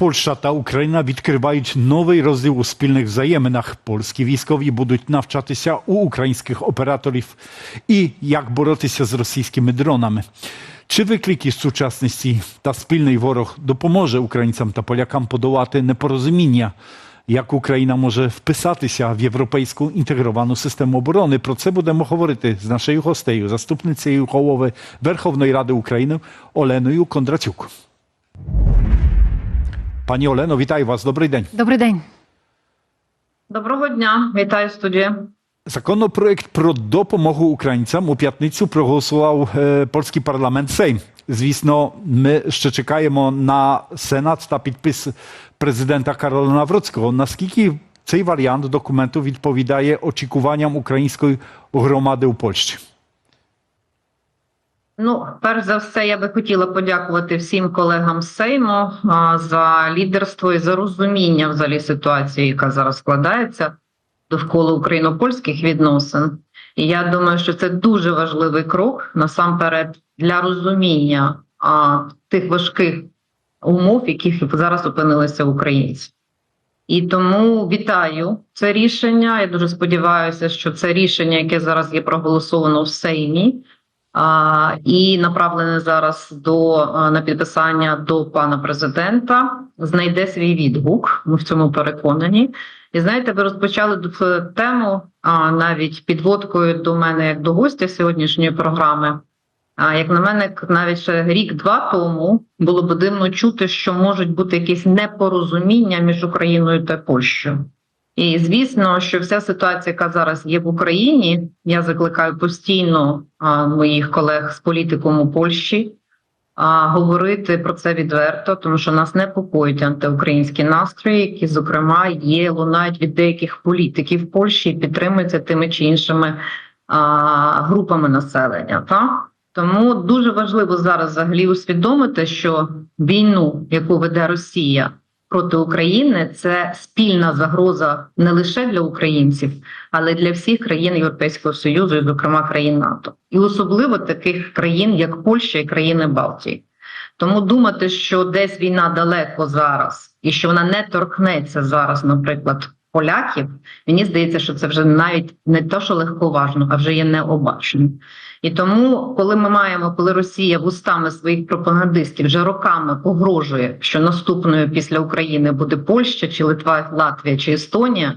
Польща та Україна відкривають новий розділ у спільних взаєминах. Польські військові будуть навчатися у українських операторів і як боротися з російськими дронами. Чи виклики сучасності та спільний ворог допоможе українцям та полякам подолати непорозуміння? Як Україна може вписатися в європейську інтегровану систему оборони? Про це будемо говорити з нашою гостею, заступницею голови Верховної Ради України Оленою Кондратюк. Пані Олено, вітаю вас. Добрий день. Добрий день. Доброго дня, вітаю студія. Законопроект про допомогу українцям у п'ятницю проголосував е, польський парламент Сейм. Звісно, ми ще чекаємо на Сенат та підпис президента Карола Навроцького. Наскільки цей варіант документу відповідає очікуванням української громади у Польщі? Ну, перш за все, я би хотіла подякувати всім колегам з Сейму за лідерство і за розуміння взагалі ситуації, яка зараз складається довкола україно-польських відносин. І я думаю, що це дуже важливий крок насамперед для розуміння а, тих важких умов, яких зараз опинилися українці. І тому вітаю це рішення. Я дуже сподіваюся, що це рішення, яке зараз є проголосовано в Сеймі, і направлене зараз до на підписання до пана президента, знайде свій відгук. Ми в цьому переконані. І знаєте, ви розпочали д- тему а, навіть підводкою до мене як до гостя сьогоднішньої програми. А як на мене, навіть ще рік-два тому було б дивно чути, що можуть бути якісь непорозуміння між Україною та Польщею. І звісно, що вся ситуація, яка зараз є в Україні, я закликаю постійно а, моїх колег з політиком у Польщі а, говорити про це відверто, тому що нас непокоїть антиукраїнські настрої, які, зокрема, є лунають від деяких політиків Польщі і підтримуються тими чи іншими а, групами населення. Так? Тому дуже важливо зараз взагалі усвідомити, що війну, яку веде Росія проти України, це спільна загроза не лише для українців, але й для всіх країн Європейського Союзу, і, зокрема країн НАТО, і особливо таких країн, як Польща і країни Балтії. Тому думати, що десь війна далеко зараз, і що вона не торкнеться зараз, наприклад, поляків, мені здається, що це вже навіть не то, що легковажно, а вже є необачно. І тому, коли ми маємо, коли Росія вустами своїх пропагандистів вже роками погрожує, що наступною після України буде Польща, чи Литва, Латвія чи Естонія,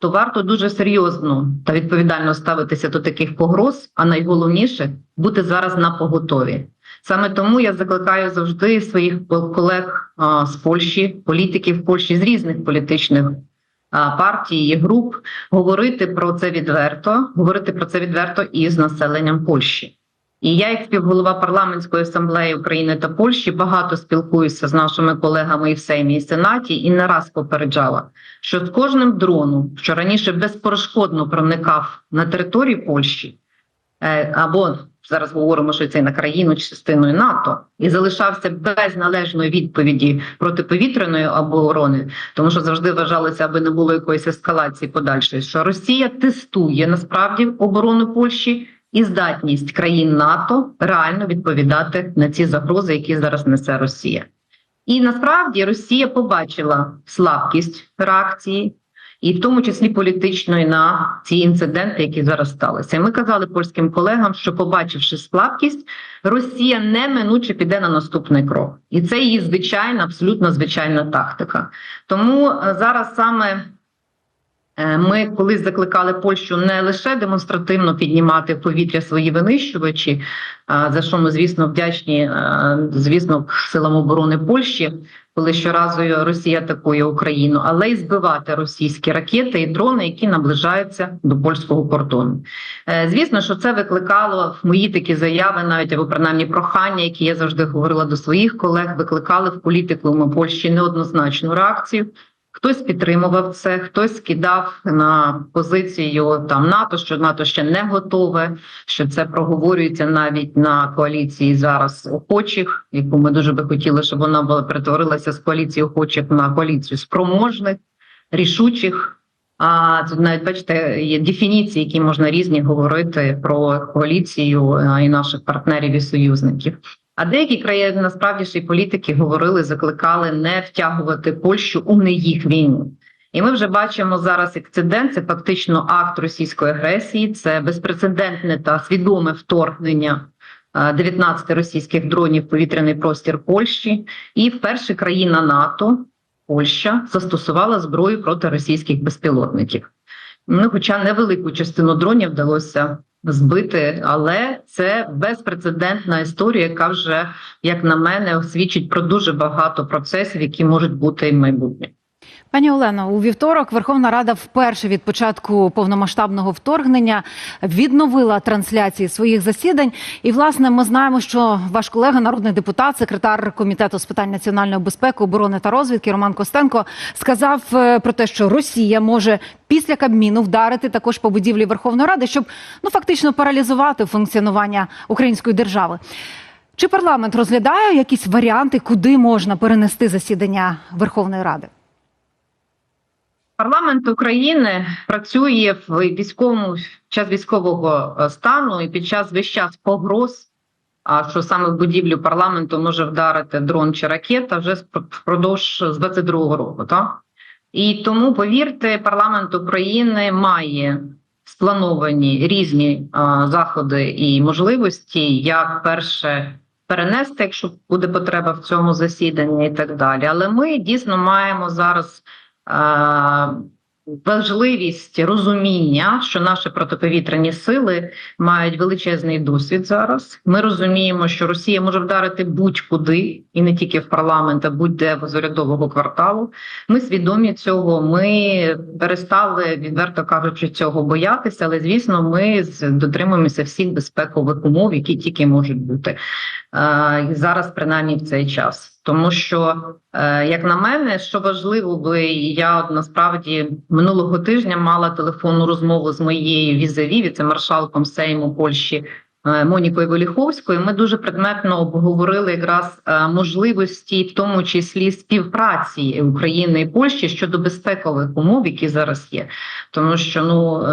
то варто дуже серйозно та відповідально ставитися до таких погроз, а найголовніше бути зараз на поготові. Саме тому я закликаю завжди своїх колег з Польщі, політиків Польщі з різних політичних партій і груп говорити про це відверто, говорити про це відверто і з населенням Польщі. І я, як співголова парламентської асамблеї України та Польщі, багато спілкуюся з нашими колегами і в Сеймі і Сенаті, і не раз попереджала, що з кожним дроном, що раніше безперешкодно проникав на територію Польщі, або зараз говоримо, що це на країну частиною НАТО, і залишався без належної відповіді протиповітряної оборони, тому що завжди вважалося, аби не було якоїсь ескалації подальшої, що Росія тестує насправді оборону Польщі і здатність країн НАТО реально відповідати на ці загрози, які зараз несе Росія. І насправді Росія побачила слабкість реакції, і в тому числі політичної на ці інциденти, які зараз сталися. І Ми казали польським колегам, що побачивши слабкість, Росія неминуче піде на наступний крок, і це її звичайна, абсолютно звичайна тактика. Тому е, зараз саме. Е, Ми колись закликали Польщу не лише демонстративно піднімати в повітря свої винищувачі, за що ми, звісно, вдячні, е, звісно, силам оборони Польщі, коли щоразу Росія атакує Україну, але й збивати російські ракети і дрони, які наближаються до польського кордону. Е, Звісно, що це викликало в мої такі заяви, навіть або принаймні прохання, які я завжди говорила до своїх колег, викликали в політику Польщі неоднозначну реакцію. Хтось підтримував це, хтось скидав на позицію там НАТО, що НАТО ще не готове, що це проговорюється навіть на коаліції зараз охочих, яку ми дуже би хотіли, щоб вона була перетворилася з коаліції охочих на коаліцію спроможних, рішучих. А тут навіть бачите, є дефініції, які можна різні говорити про коаліцію і наших партнерів і союзників. А деякі країни насправді ж і політики говорили, закликали не втягувати Польщу у не їх війну. І ми вже бачимо зараз інцидент, це фактично акт російської агресії, це безпрецедентне та свідоме вторгнення е, 19 російських дронів в повітряний простір Польщі. І вперше країна НАТО, Польща, застосувала зброю проти російських безпілотників. Ну, хоча невелику частину дронів вдалося збити, але це безпрецедентна історія, яка вже, як на мене, свідчить про дуже багато процесів, які можуть бути в майбутньому. Пані Олено, у вівторок Верховна Рада вперше від початку повномасштабного вторгнення відновила трансляції своїх засідань. І власне ми знаємо, що ваш колега, народний депутат, секретар комітету з питань національної безпеки, оборони та розвідки Роман Костенко сказав е, про те, що Росія може після Кабміну вдарити також по будівлі Верховної Ради, щоб ну фактично паралізувати функціонування української держави. Чи парламент розглядає якісь варіанти, куди можна перенести засідання Верховної Ради? Парламент України працює в військовому в час військового е, стану і під час весь час погроз. А що саме в будівлю парламенту може вдарити дрон чи ракета вже впродовж з 22-го року, так? І тому, повірте, парламент України має сплановані різні а, заходи і можливості, як перше перенести, якщо буде потреба в цьому засіданні, і так далі. Але ми дійсно маємо зараз. А, Важливість розуміння, що наші протиповітряні сили мають величезний досвід зараз. Ми розуміємо, що Росія може вдарити будь-куди, і не тільки в парламент, а будь-де з урядового кварталу. Ми свідомі цього. Ми перестали відверто кажучи цього боятися, але звісно, ми дотримуємося всіх безпекових умов, які тільки можуть бути е, зараз, принаймні в цей час. Тому що, е, як на мене, що важливо, бо я насправді минулого тижня мала телефонну розмову з моєю візаві, віце-маршалком Сейму Польщі е, Монікою Веліховською. Ми дуже предметно обговорили якраз е, можливості, в тому числі співпраці України і Польщі щодо безпекових умов, які зараз є. Тому що ну.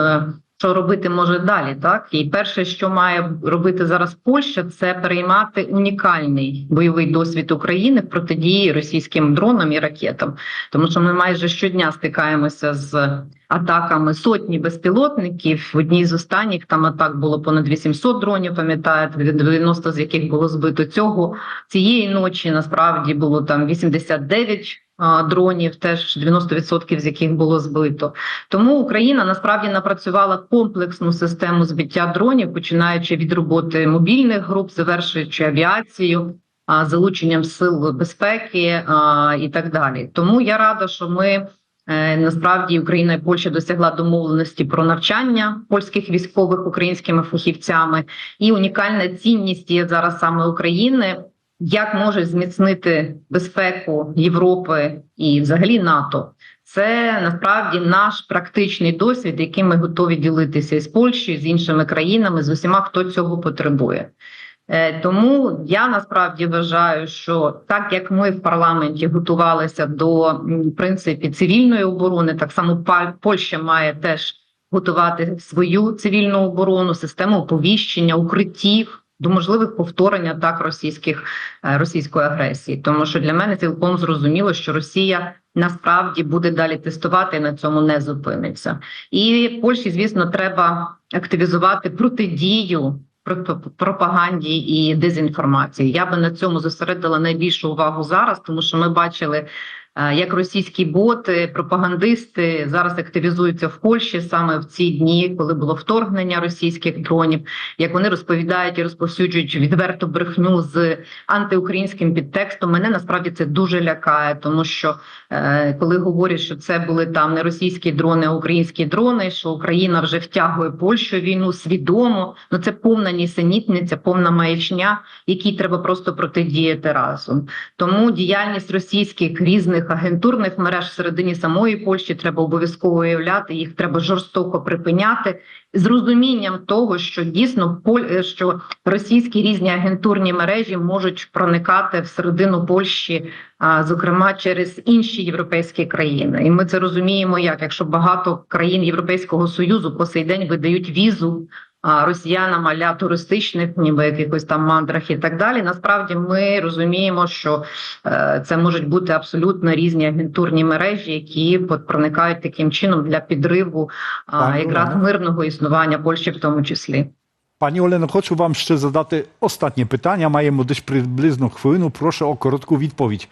Що робити може далі, так і перше, що має робити зараз Польща, це переймати унікальний бойовий досвід України в протидії російським дронам і ракетам, тому що ми майже щодня стикаємося з атаками сотні безпілотників. В одній з останніх там атак було понад 800 дронів. Пам'ятаєте, 90 з яких було збито цього цієї ночі. Насправді було там 89 а, дронів, теж 90% з яких було збито. Тому Україна насправді напрацювала комплексну систему збиття дронів, починаючи від роботи мобільних груп, завершуючи авіацію, залученням сил безпеки і так далі. Тому я рада, що ми. е, Насправді Україна і Польща досягла домовленості про навчання польських військових українськими фахівцями, і унікальна цінність є зараз саме України, як може зміцнити безпеку Європи і взагалі НАТО. Це насправді наш практичний досвід, яким ми готові ділитися із Польщею, з іншими країнами, з усіма, хто цього потребує. Е, Тому я насправді вважаю, що так як ми в парламенті готувалися до принципі цивільної оборони, так само Польща має теж готувати свою цивільну оборону, систему оповіщення, укриттів до можливих повторень атак російських е, російської агресії. Тому що для мене цілком зрозуміло, що Росія насправді буде далі тестувати і на цьому не зупиниться. І Польщі, звісно, треба активізувати протидію про- пропаганді і дезінформації. Я би на цьому зосередила найбільшу увагу зараз, тому що ми бачили. Як російські боти, пропагандисти зараз активізуються в Польщі саме в ці дні, коли було вторгнення російських дронів, як вони розповідають і розповсюджують відверту брехню з антиукраїнським підтекстом, мене насправді це дуже лякає, тому що е, коли говорять, що це були там не російські дрони, а українські дрони, що Україна вже втягує Польщу війну свідомо, ну це повна нісенітниця, повна маячня, якій треба просто протидіяти разом. Тому діяльність російських різних агентурних мереж всередині самої Польщі треба обов'язково уявляти, їх треба жорстоко припиняти з розумінням того, що дійсно е, що російські різні агентурні мережі можуть проникати всередину Польщі, зокрема через інші європейські країни. І ми це розуміємо, як якщо багато країн Європейського союзу по сей день видають візу росіянам аля туристичних, ніби якихось там мандрах і так далі. Насправді ми розуміємо, що е, це можуть бути абсолютно різні агентурні мережі, які проникають таким чином для підриву Пані якраз Олено. мирного існування Польщі, в тому числі. Пані Олено, хочу вам ще задати останнє питання. Маємо десь приблизно хвилину. Прошу о коротку відповідь.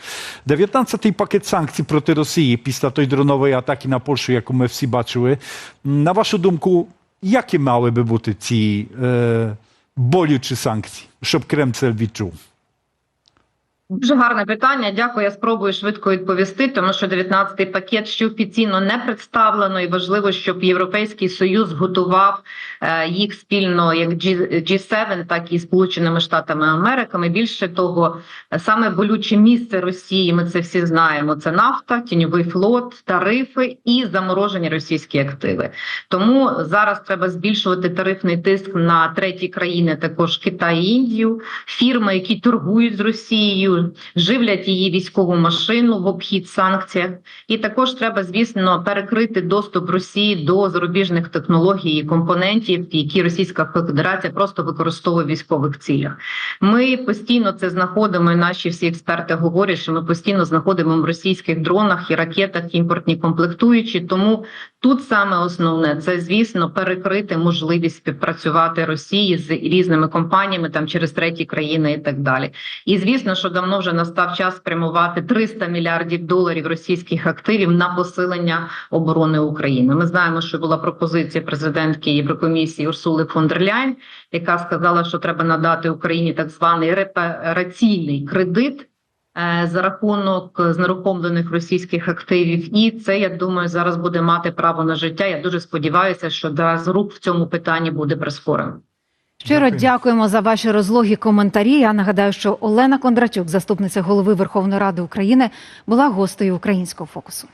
19-й пакет санкцій проти Росії після тої дронової атаки на Польщу, яку ми всі бачили. На вашу думку, які мали би бути ці е, болючі санкції, щоб Кремль це відчув? Дуже гарне питання. Дякую. Я спробую швидко відповісти, тому що 19-й пакет ще офіційно не представлено, і важливо, щоб Європейський Союз готував е, їх спільно як G- G7, так і Сполученими Штатами Америками. Більше того, саме болюче місце Росії. Ми це всі знаємо. Це нафта, тіньовий флот, тарифи і заморожені російські активи. Тому зараз треба збільшувати тарифний тиск на треті країни, також Китай і Індію, фірми, які торгують з Росією, живлять її військову машину в обхід санкціях. І також треба, звісно, перекрити доступ Росії до зарубіжних технологій і компонентів, які Російська Федерація просто використовує в військових цілях. Ми постійно це знаходимо. і Наші всі експерти говорять, що ми постійно знаходимо в російських дронах і ракетах імпортні комплектуючі. Тому тут саме основне це, звісно, перекрити можливість співпрацювати Росії з різними компаніями там через треті країни і так далі. І звісно, що давно вже настав час спрямувати 300 мільярдів доларів російських активів на посилення оборони України. Ми знаємо, що була пропозиція президентки Єврокомісії Урсули фон дер Ляйн, яка сказала, що треба надати Україні так званий репараційний кредит. Е, За рахунок знерухомлених російських активів, і це я думаю зараз буде мати право на життя. Я дуже сподіваюся, що да рук в цьому питанні буде прискорено. Щиро Дякую. дякуємо за ваші розлогі коментарі. Я нагадаю, що Олена Кондратюк, заступниця голови Верховної Ради України, була гостею українського фокусу.